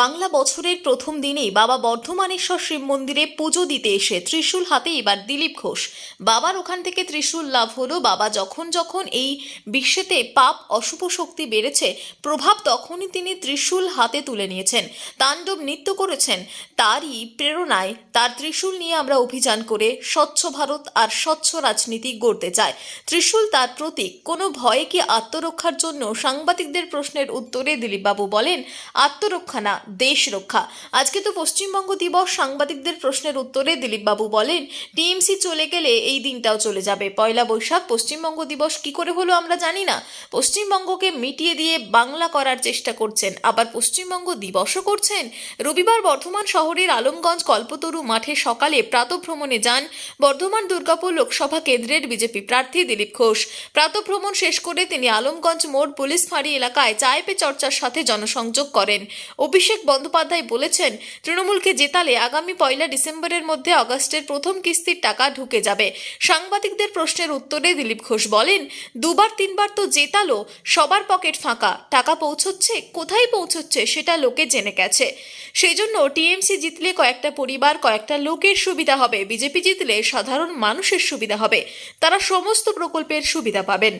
বাংলা বছরের প্রথম দিনেই বাবা বর্ধমানেশ্বর শিব মন্দিরে পুজো দিতে এসে ত্রিশূল হাতে এবার দিলীপ ঘোষ। বাবার ওখান থেকে ত্রিশূল লাভ হলো, বাবা যখন যখন এই বিশ্বেতে পাপ, অশুভ শক্তি বেড়েছে, প্রভাব তখনই তিনি ত্রিশূল হাতে তুলে নিয়েছেন। তাণ্ডব নৃত্য করেছেন, তারই প্রেরণায় তার ত্রিশূল নিয়ে আমরা অভিযান করে স্বচ্ছ ভারত আর স্বচ্ছ রাজনীতি গড়তে চাই। ত্রিশূল তার প্রতীক, কোনো ভয়ে কি আত্মরক্ষার জন্য সাংবাদিকদের প্রশ্নের উত্তরে দিলীপবাবু বলেন, আত্মরক্ষা না দেশ রক্ষা। আজকে তো পশ্চিমবঙ্গ দিবস, সাংবাদিকদের প্রশ্নের উত্তরে দিলীপবাবু বলেন, টিএমসি চলে গেলে এই দিনটাও চলে যাবে। পয়লা বৈশাখ, পশ্চিমবঙ্গ দিবস কি করে হলো আমরা জানি না। পশ্চিমবঙ্গকে মিটিয়ে দিয়ে বাংলা করার চেষ্টা করছেন। আবার পশ্চিমবঙ্গ দিবসও করছেন। রবিবার বর্ধমান শহরের আলমগঞ্জ কল্পতরু মাঠে সকালে প্রাতভ্রমণে যান বর্ধমান দুর্গাপুর লোকসভা কেন্দ্রের বিজেপি প্রার্থী দিলীপ ঘোষ। প্রাতভ্রমণ শেষ করে তিনি আলমগঞ্জ মোড় পুলিশ ফাঁড়ি এলাকায় চায় পে চর্চার সাথে জনসংযোগ করেন। অভিষেক বন্দ্যোপাধ্যায় বলেছেন, তৃণমূলকে জেতালে আগামী পয়লা ডিসেম্বরের মধ্যে অগস্টের প্রথম কিস্তির টাকা ঢুকে যাবে। সাংবাদিকদের প্রশ্নের উত্তরে দিলীপ ঘোষ বলেন, দুবার তিনবার তো জেতালো, সবার পকেট ফাঁকা। টাকা পৌঁছচ্ছে, কোথায় পৌঁছচ্ছে সেটা লোকে জেনে গেছে। সেই জন্য টিএমসি জিতলে কয়েকটা পরিবার, কয়েকটা লোকের সুবিধা হবে। বিজেপি জিতলে সাধারণ মানুষের সুবিধা হবে। তারা সমস্ত প্রকল্পের সুবিধা পাবেন।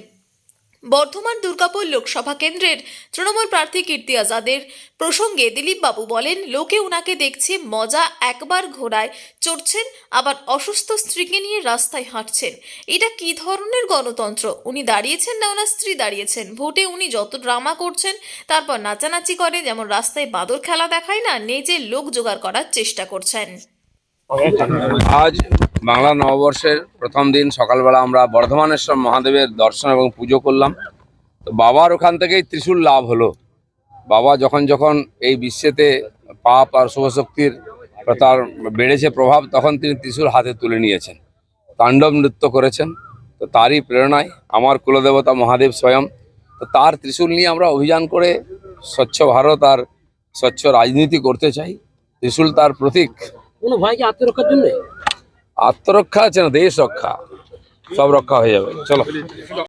বর্ধমান দুর্গাপুর লোকসভা কেন্দ্রের তৃণমূল প্রার্থী কীর্তি আজাদের প্রসঙ্গে দিলীপবাবু বলেন, লোকে উনাকে দেখছে, মজা একবার ঘোড়ায় চড়ছেন, আবার অসুস্থ স্ত্রীকে নিয়ে রাস্তায় হাঁটছেন। এটা কি ধরনের গণতন্ত্র? উনি দাঁড়িয়েছেন না ওনার স্ত্রী দাঁড়িয়েছেন। ভোটে উনি যত ড্রামা করছেন, তারপর নাচানাচি করে, যেমন রাস্তায় বাদর খেলা দেখায় না নেজে লোক জোগাড় করার চেষ্টা করছেন। আজ বাংলা নববর্ষের প্রথম দিন, সকালবেলা আমরা বর্ধমানেশ্বর মহাদেবের দর্শন এবং পুজো করলাম। তো বাবার ওখান থেকেই ত্রিশূল লাভ হলো। বাবা যখন যখন এই বিশ্বেতে পাপ আর শুভশক্তির তার বেড়েছে প্রভাব, তখন তিনি ত্রিশূল হাতে তুলে নিয়েছেন। তাণ্ডব নৃত্য করেছেন। তো তারই প্রেরণায় আমার কুলদেবতা মহাদেব স্বয়ং। তো তার ত্রিশূল নিয়ে আমরা অভিযান করে স্বচ্ছ ভারত আর স্বচ্ছ রাজনীতি করতে চাই। ত্রিশূল তার প্রতীক। কোনো ভয় কি আত্মরক্ষার জন্য? আত্মরক্ষা আছে না দেশ রক্ষা সব রক্ষা হয়ে যাবে। চলো।